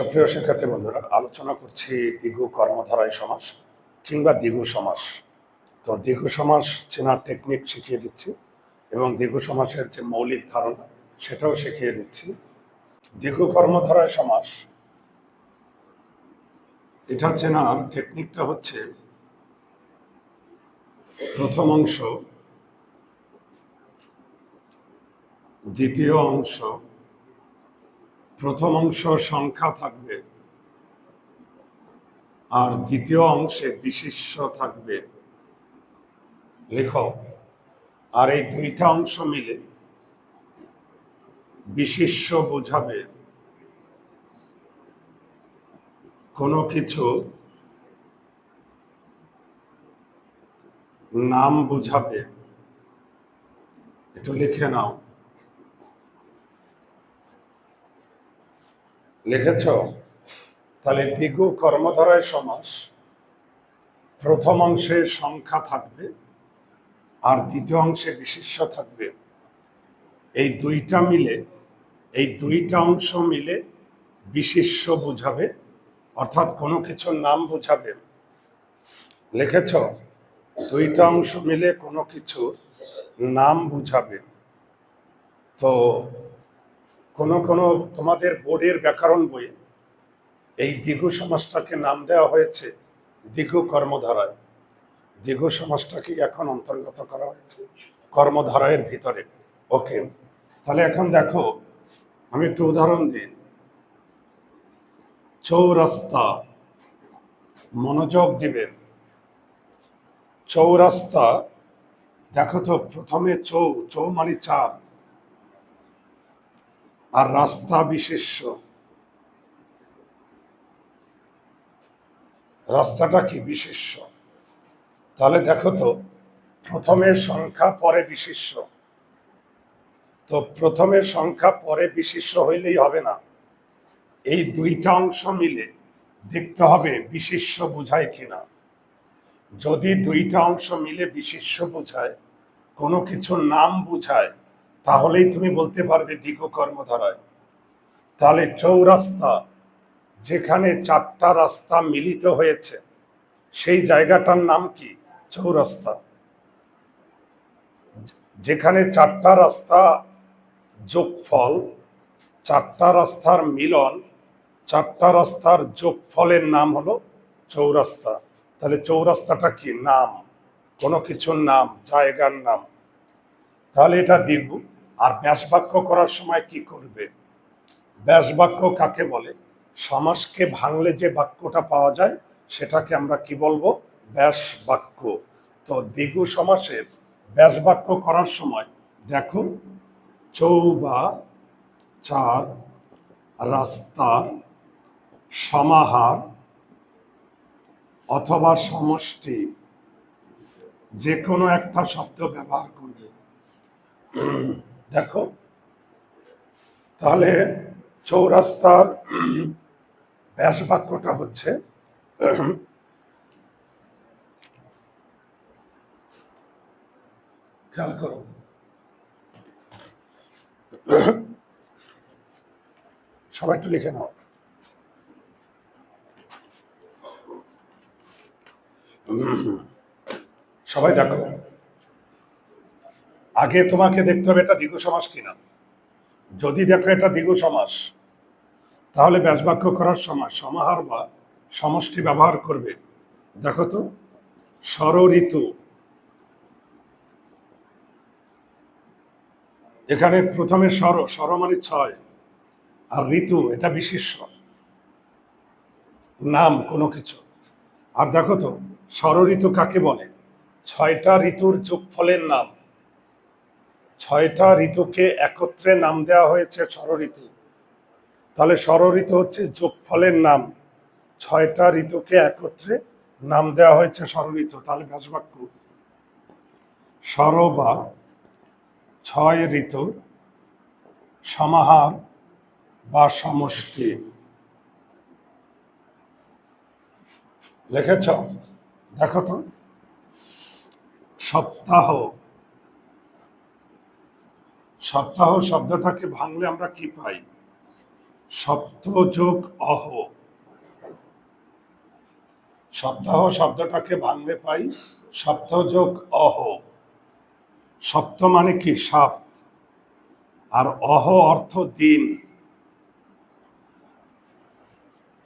সুপ্রিয় শিক্ষার্থী বন্ধুরা, আলোচনা করছি দ্বিগু কর্মধারায় সমাস কিংবা দ্বিগু সমাস। তো দ্বিগু সমাস চেনার টেকনিক শিখিয়ে দিচ্ছি এবং দ্বিগু সমাসের যে মৌলিক ধারণা সেটাও শিখিয়ে দিচ্ছি। দ্বিগু কর্মধারায় সমাস, এটা চেনার টেকনিকটা হচ্ছে প্রথম অংশ, দ্বিতীয় অংশ প্রথম অংশ সংখ্যা থাকবে। আর দ্বিতীয় অংশে বিশিষ্য থাকবে। লেখক, আর এই দুইটা অংশ মিলে বিশিষ্য বোঝাবে। কোনো কিছু নাম বোঝাবে। একটু লিখে নাও। লিখেছ? তাহলে দ্বিগু কর্মধারায় সমাস প্রথম অংশে সংখ্যা থাকবে আর দ্বিতীয় অংশে বিশিষ্য থাকবে। এই দুইটা মিলে এই দুইটা অংশ মিলে বিশিষ্য বোঝাবে অর্থাৎ কোনো কিছুর নাম বোঝাবে। লিখেছ? দুইটা অংশ মিলে কোনো কিছুর নাম বুঝাবে। তো কোনো কোনো তোমাদের বোর্ডের ব্যাকরণ বইয়ে এই দ্বিগু সমাজটাকে নাম দেওয়া হয়েছে দ্বিগু কর্মধারায়। দ্বিগু সমাজটাকে এখন অন্তর্গত করা হয়েছে কর্মধারায়ের ভিতরে। ওকে, তাহলে এখন দেখো, আমি একটু উদাহরণ দিই। চৌরাস্তা, মনোযোগ দিবেন চৌরাস্তা, দেখো তো, প্রথমে চৌ চৌ মানে চার আর রাস্তা বিশেষ্য। রাস্তাটা কি বিশেষ্য? তাহলে দেখো তো প্রথমে সংখ্যা পরে বিশেষ্য। তো প্রথমে সংখ্যা পরে বিশেষ্য হইলেই হবে না। এই দুইটা অংশ মিলে দেখতে হবে বিশেষ্য বোঝায় কিনা। যদি দুইটা অংশ মিলে বিশেষ্য বোঝায়, কোনো কিছুর নাম বোঝায় তাহলেই তুমি বলতে পারবে দীর্ঘ কর্মধারায়। তাহলে চৌরাস্তা, যেখানে চারটা রাস্তা মিলিত হয়েছে, সেই জায়গাটার নাম কি? চৌরাস্তা। যেখানে চারটা রাস্তা যোগফল, চারটা রাস্তার মিলন, চারটা রাস্তার যোগফলের নাম হলো চৌরাস্তা। তাহলে চৌরাস্তাটা কি? নাম। কোনো কিছুর নাম, জায়গার নাম। তাহলে এটা দ্বিগু আর ব্যাস বাক্য করার সময় কি করবে? ব্যাস বাক্য কাকে বলে? সমাসকে ভাঙলে যে বাক্যটা পাওয়া যায়, সেটাকে আমরা কি বলব? ব্যাস বাক্য। তো দ্বিগু সমাসের ব্যাস বাক্য করার সময় দেখো, চৌবা, চার রাস্তার সমাহার অথবা সমষ্টি যে কোনো একটা শব্দ ব্যবহার করবে। দেখো তাহলে চৌরাস্তার ব্যাস বাক্যটা হচ্ছে খেয়াল করো। সবাই একটু লিখে নাও। সবাই দেখো আগে তোমাকে দেখতে হবে এটা দ্বিগু সমাস কিনা। যদি দেখো এটা দ্বিগু সমাস, তাহলে ব্যাসবাক্য করার সময় সমাহার বা সমষ্টি ব্যবহার করবে। দেখো তো ঋতু এখানে প্রথমে স্বর স্বর মানে ছয়, আর ঋতু এটা বিশিষ্ট নাম কোনো কিছু। আর দেখো তো ঋতু কাকে বলে? ছয়টা ঋতুর যোগফলের নাম। ছয়টা ঋতুকে একত্রে নাম দেওয়া হয়েছে ষড় ঋতু তাহলে ষড় ঋতু হচ্ছে যোগফলের নাম। ছয়টা ঋতুকে একত্রে নাম দেওয়া হয়েছে ষড় ঋতু তাহলে ব্যাসবাক্য ষড় বা ছয় ঋতুর সমাহার বা সমষ্টি। লিখেছ? দেখো তো। সপ্তাহ সপ্তাহ শব্দটাকে ভাঙলে আমরা কি পাই? সপ্ত যোগ অহ। সপ্তাহ শব্দটাকে ভাঙলে পাই সপ্ত যোগ অহ। সপ্ত মানে কি? সাত। আর অহ অর্থ দিন।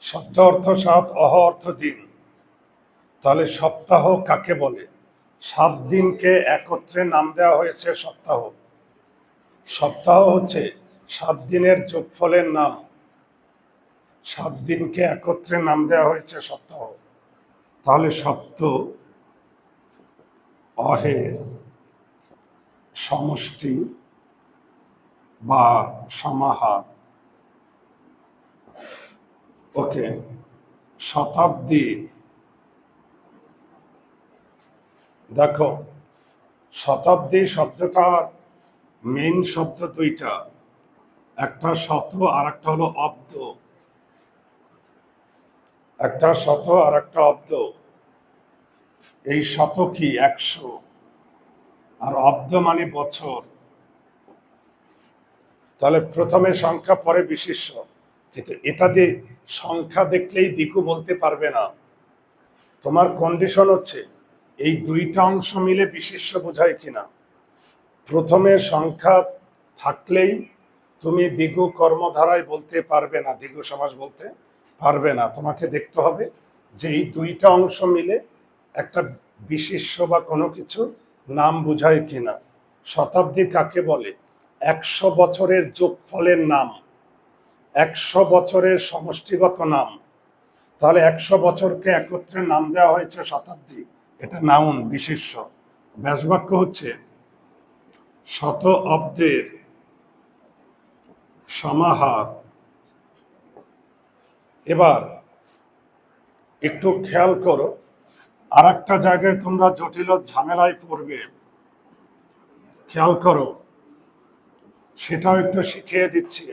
শব্দ অর্থ সাত, অহ অর্থ দিন। তাহলে সপ্তাহ কাকে বলে? সাত দিনকে একত্রে নাম দেওয়া হয়েছে সপ্তাহ। সপ্তাহ হচ্ছে সাত দিনের যোগফলের নাম। সাত দিনকে একত্রে নাম দেওয়া হয়েছে সপ্তাহ। তাহলে সপ্ত অহের সমষ্টি বা সমাহার। ওকে, শতাব্দী। দেখো, শতাব্দী শব্দটার মেন শব্দ দুইটা। একটা শত আর একটা হলো অব্দ। একটা শত আর একটা অব্দ। এই শত কি? একশো। আর অব্দ মানে বছর। তাহলে প্রথমে সংখ্যা, পরে বিশিষ্য কিন্তু এটা দিয়ে সংখ্যা দেখলেই দিকু বলতে পারবে না। তোমার কন্ডিশন হচ্ছে, এই দুইটা অংশ মিলে বিশিষ্য বোঝায় কিনা। প্রথমে সংখ্যা থাকলেই তুমি দিগু কর্মধারায় বলতে পারবে না দিগু সমাজ বলতে পারবে না। তোমাকে দেখতে হবে যে এই দুইটা অংশ মিলে একটা বিশিষ্য বা কোনো কিছু নাম বোঝায় কিনা। শতাব্দী কাকে বলে? একশো বছরের যোগফলের নাম, একশো বছরের সমষ্টিগত নাম। তাহলে একশো বছরকে একত্রে নাম দেওয়া হয়েছে শতাব্দী। এটা নাউন, বিশিষ্য। ব্যাসবাক্য হচ্ছে শত অব্দের সমাহার। এবার একটু খেয়াল করো আর একটা জায়গায় তোমরা জটিল ঝামেলায় পড়বে। খেয়াল করো, সেটাও একটু শিখিয়ে দিচ্ছি।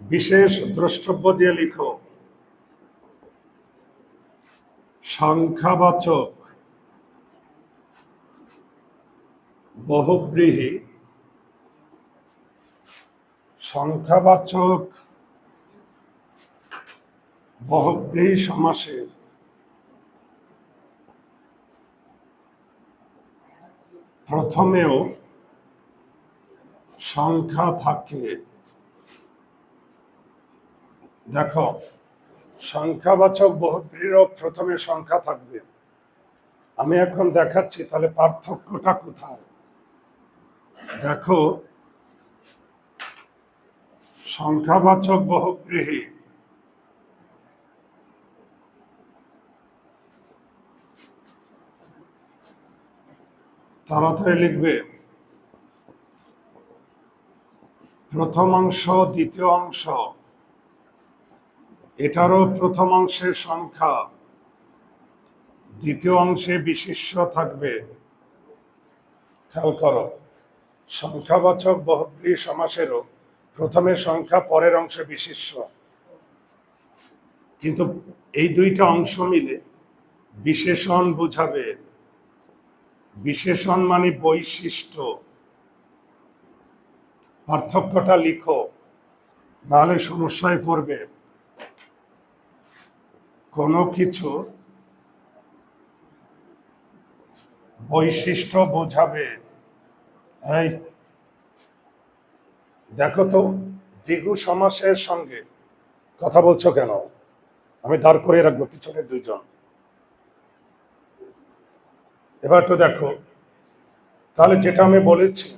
বিশেষ দ্রষ্টব্য দিয়ে লিখো। সংখ্যাবাচক বহুব্রীহি সংখ্যাবাচক বহুব্রীহি সমাসের প্রথমেও সংখ্যা থাকে। দেখো, সংখ্যাবাচক বহুব্রীরও প্রথমে সংখ্যা থাকবে। আমি এখন দেখাচ্ছি, তাহলে পার্থক্যটা কোথায়? দেখো, সংখ্যাবাচক বহুব্রীহি তাড়াতাড়ি লিখবে প্রথমাংশ দ্বিতীয় অংশ। এটারও প্রথমাংশের সংখ্যা। দ্বিতীয় অংশে বিশিষ্য থাকবে। খেয়াল করো। সংখ্যাবাচক বহুব্রী সমাসেরও প্রথমে সংখ্যা পরের অংশে বিশিষ্য কিন্তু এই দুইটা অংশ মিলে বিশেষণ বুঝাবে। বিশেষণ মানে বৈশিষ্ট্য। পার্থক্যটা লিখো, নাহলে সমস্যায় পড়বে। কোনো কিছু বৈশিষ্ট্য বোঝাবে। এই, দেখো তো দ্বিগু সমাসের সঙ্গে কথা বলছো কেন? আমি দাঁড় করে রাখব, পিছনের দুইজন। এবার তো দেখো, তাহলে যেটা আমি বলেছি,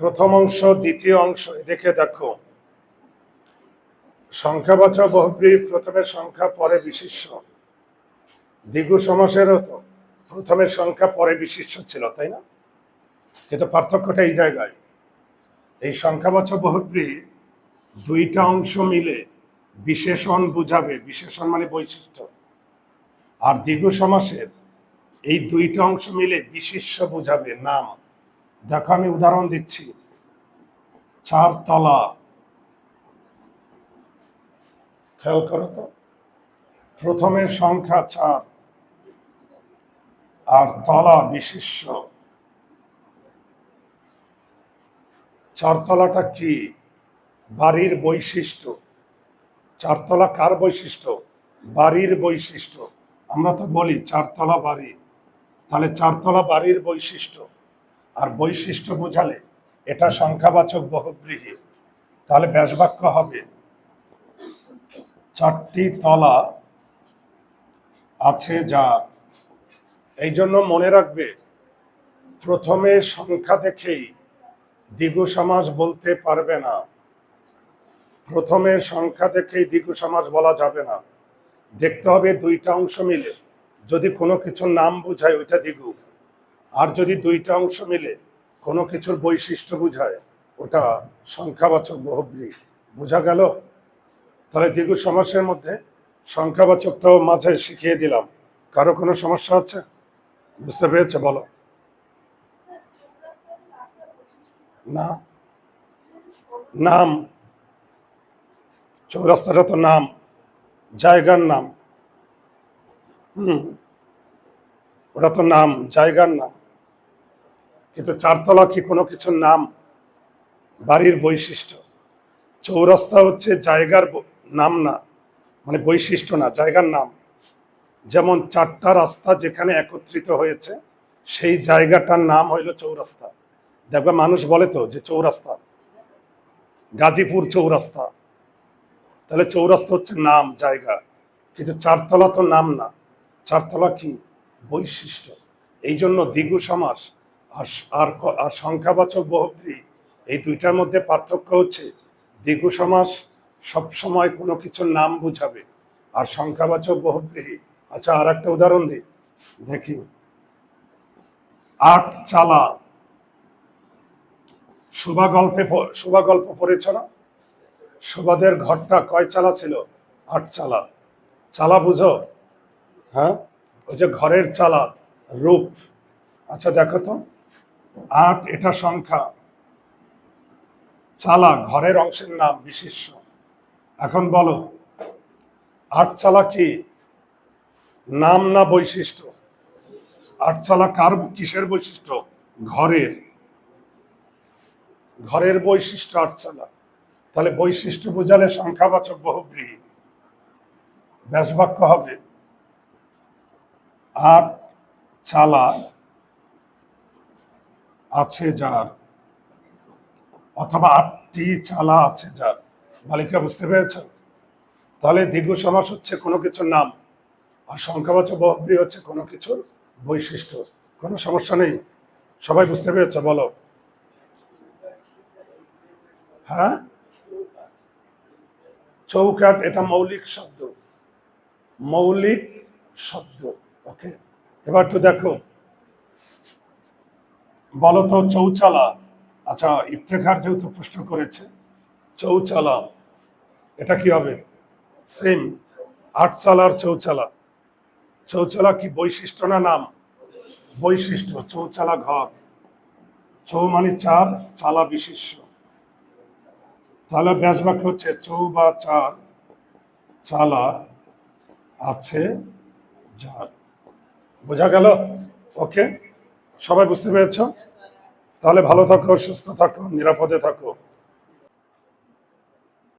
প্রথম অংশ, দ্বিতীয় অংশ, এদিকে দেখো। সংখ্যাবাচক বহুব্রী, প্রথমে সংখ্যা, পরে বিশিষ্য দ্বিগু সমাসেরও তো প্রথমে সংখ্যা, পরে বিশিষ্য ছিল, তাই না? কিন্তু পার্থক্যটা এই জায়গায়। এই সংখ্যাবাচক বহুব্রী দুইটা অংশ মিলে বিশেষণ বুঝাবে। বিশেষণ মানে বৈশিষ্ট্য। আর দ্বিগু সমাসের এই দুইটা অংশ মিলে বিশিষ্য বুঝাবে নাম। দেখো আমি উদাহরণ দিচ্ছি। চার তলা খেয়াল করো তো। প্রথমে সংখ্যা চার। আর তলা বিশিষ্য। চারতলাটা কি? বাড়ির বৈশিষ্ট্য। চারতলা কার বৈশিষ্ট্য? বাড়ির বৈশিষ্ট্য। আমরা তো বলি চারতলা বাড়ি। তাহলে চারতলা বাড়ির বৈশিষ্ট্য। আর বৈশিষ্ট্য বোঝালে এটা সংখ্যাবাচক বহুব্রীহি। তাহলে ব্যাসবাক্য হবে, চারটি তলা আছে যা। এই জন্য মনে রাখবে, প্রথমে সংখ্যা দেখেই দ্বিগু সমাজ বলতে পারবে না। প্রথমে সংখ্যা দেখেই দ্বিগু সমাজ বলা যাবে না। দেখতে হবে দুইটা অংশ মিলে। যদি কোনো কিছুর নাম বোঝায়, ওইটা দ্বিগু আর যদি দুইটা অংশ মিলে কোনো কিছুর বৈশিষ্ট্য বোঝায়, ওটা সংখ্যাবাচক বহুব্রী। বোঝা গেল? তাহলে দ্বিগু সমাসের মধ্যে সংখ্যাবাচকটাও মাঝে শিখিয়ে দিলাম। কারও কোনো সমস্যা আছে? বুঝতে পেরেছে? বলো। না। নাম। চৌরাস্তাটা তো নাম। জায়গার নাম। হুম। ওটা তো নাম, জায়গার নাম। কিন্তু চারতলা কি কোনো কিছুর নাম? বাড়ির বৈশিষ্ট্য। চৌরাস্তা হচ্ছে জায়গার নাম না মানে বৈশিষ্ট্য না, জায়গার নাম। যেমন চারটা রাস্তা যেখানে একত্রিত হয়েছে, সেই জায়গাটার নাম হইল চৌরাস্তা। দেখবে মানুষ বলে তো যে চৌরাস্তা। গাজীপুর চৌরাস্তা। তাহলে চৌরাস্তা হচ্ছে নাম, জায়গা। কিন্তু চারতলা তো নাম না। চারতলা কি? বৈশিষ্ট্য। এই জন্য দ্বিগু সমাস আর আর সংখ্যাবাচক বহুব্রী এই দুইটার মধ্যে পার্থক্য হচ্ছে দ্বিগু সমাস সবসময় কোনো কিছুর নাম বুঝাবে আর সংখ্যাবাচক বহুব্রীহি আচ্ছা আর একটা উদাহরণ দিই। দেখি। আট চালা। শুভা গল্পে শুভা গল্প পড়েছ না সুবাদের ঘরটা কয় চালা ছিল? আট চালা। চালা বুঝো? হ্যাঁ? ওই যে ঘরের চালা, রূপ। আচ্ছা দেখো তো। আট, এটা সংখ্যা। চালা, ঘরের অংশের নাম বিশিষ্য এখন বলো, আট চালা কি? নাম না বৈশিষ্ট্য? আট চালা কার কিসের বৈশিষ্ট্য? ঘরের। ঘরের বৈশিষ্ট্য চালা তাহলে বৈশিষ্ট্য বোঝালে সংখ্যাবাচক বহুব্রীহি। ব্যাসবাক্য হবে, আট চালা আছে যার, অথবা আটটি চালা আছে যার। বালিকা বুঝতে পেরেছ তাহলে দ্বিগু সমাস হচ্ছে কোনো কিছুর নাম, আর সংখ্যাবাচক বহুব্রী হচ্ছে কোনো কিছুর বৈশিষ্ট্য। কোনো সমস্যা নেই? সবাই বুঝতে পেরেছ? বলো। হ্যাঁ? চৌকাট এটা মৌলিক শব্দ। মৌলিক শব্দ, ওকে? এবার একটু দেখো বলো তো চৌচালা। আচ্ছা ইফতেখার যেহেতু প্রশ্ন করেছে, চৌচালা, এটা কি হবে? সেম আটচালার চৌচালা। চৌচালা কি বৈশিষ্ট্য না নাম? বৈশিষ্ট্য, চৌচালা ঘর। চৌ মানে চার, চালা বিশিষ্ট। তাহলে ব্যাস বাক্য হচ্ছে চৌ বা চার চালা আছে যার। বোঝা গেল? ওকে? সবাই বুঝতে পেরেছ? তাহলে ভালো থাকো, সুস্থ থাকো, নিরাপদে থাকো।